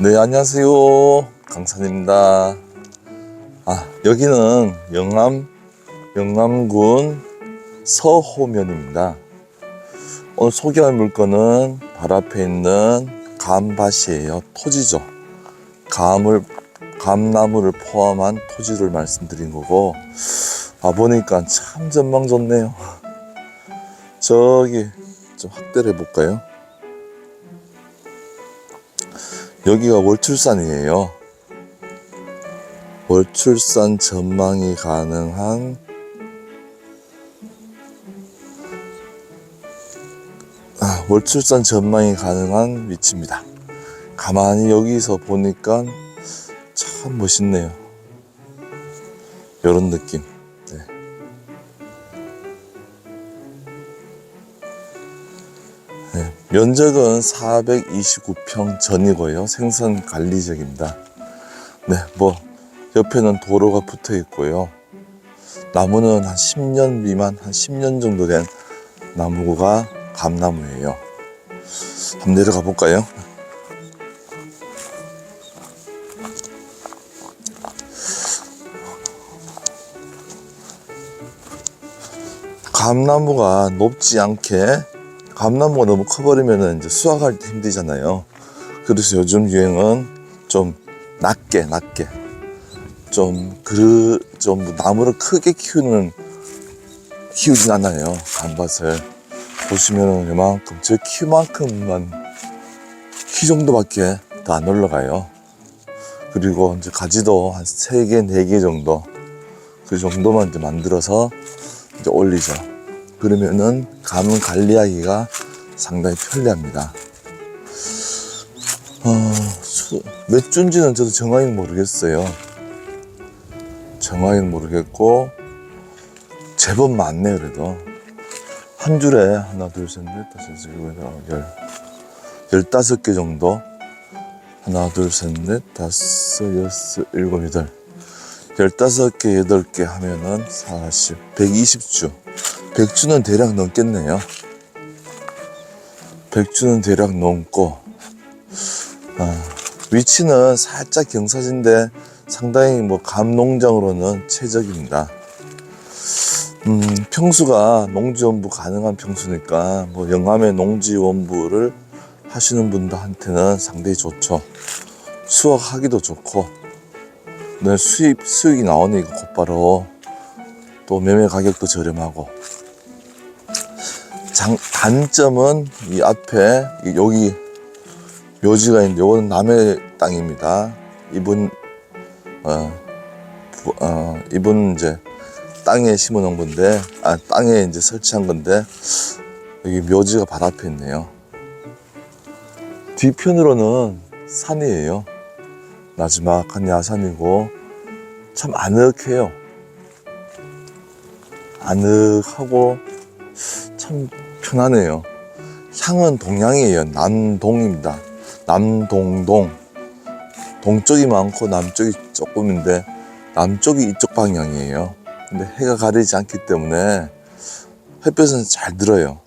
네, 안녕하세요. 강산입니다. 아, 여기는 영암, 영암군 서호면입니다. 오늘 소개할 물건은 바로 앞에 있는 감밭이에요. 토지죠. 감을, 감나무를 포함한 토지를 말씀드린 거고, 아, 보니까 참 전망 좋네요. 저기, 좀 확대를 해볼까요? 여기가 월출산이에요. 월출산 전망이 가능한 아, 월출산 전망이 가능한 위치입니다. 가만히 여기서 보니까 참 멋있네요. 이런 느낌. 네. 네, 면적은 429평 전이고요. 생선 관리 지역입니다. 네, 뭐 옆에는 도로가 붙어 있고요. 나무는 한 10년 미만, 한 10년 정도 된 나무가 감나무예요. 한번 내려가 볼까요? 감나무가 높지 않게 감나무가 너무 커버리면 이제 수확할 때 힘들잖아요. 그래서 요즘 유행은 좀 낮게, 낮게. 좀, 그, 좀 나무를 크게 키우는, 키우진 않아요. 감밭을. 보시면은 이만큼, 저 키만큼만, 키 정도밖에 더 안 올라가요. 그리고 이제 가지도 한 3개, 4개 정도. 그 정도만 이제 만들어서 이제 올리죠. 그러면은 감 관리하기가 상당히 편리합니다. 어, 수- 몇 주인지는 저도 정확히 모르겠어요. 정확히 모르겠고 제법 많네 그래도 한 줄에 하나 둘 셋 넷 다섯 여섯 일곱 여덟 열 열다섯 개 정도 하나 둘 셋 넷 다섯 여섯 일곱 여덟 열다섯 개 여덟 개 하면은 사십 백이십 주 100주는 대략 넘겠네요. 100주는 대략 넘고, 아, 위치는 살짝 경사진데 상당히 뭐 감농장으로는 최적입니다. 음, 평수가 농지원부 가능한 평수니까 뭐 영암의 농지원부를 하시는 분들한테는 상당히 좋죠. 수확하기도 좋고, 네, 수입, 수익이 나오니까 곧바로 또 매매 가격도 저렴하고, 장, 단점은 이 앞에 이 여기 묘지가 있는데 이거는 남의 땅입니다. 이분 어, 부- 어 이분 이제 땅에 심어 놓은 건데 아 땅에 이제 설치한 건데 여기 묘지가 바로 앞에 있네요. 뒤편으로는 산이에요. 나지막한 야산이고 참 아늑해요. 아늑하고 참 편하네요. 향은 동양이에요. 남동입니다. 남동동. 동쪽이 많고 남쪽이 조금인데 남쪽이 이쪽 방향이에요. 근데 해가 가리지 않기 때문에 햇볕은 잘 들어요.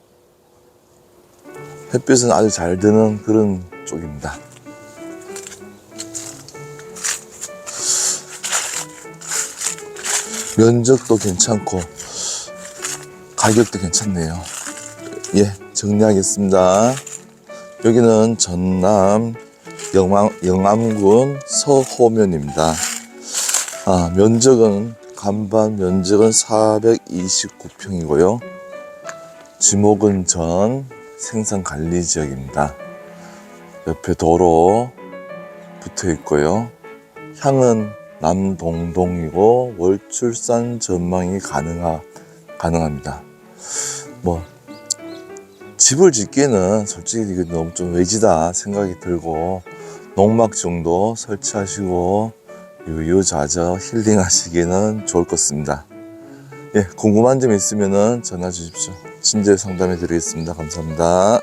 햇볕은 아주 잘 드는 그런 쪽입니다. 면적도 괜찮고 가격도 괜찮네요. 예, 정리하겠습니다. 여기는 전남 영암, 영암군 서호면입니다. 아, 면적은, 간반 면적은 429평이고요. 지목은 전 생산 관리 지역입니다. 옆에 도로 붙어 있고요. 향은 남동동이고 월출산 전망이 가능하, 가능합니다. 뭐 집을 짓기에는 솔직히 이게 너무 좀 외지다 생각이 들고 농막 정도 설치하시고 유유자적 힐링하시기에는 좋을 것 같습니다. 예, 궁금한 점 있으면 전화 주십시오. 친절 상담해 드리겠습니다. 감사합니다.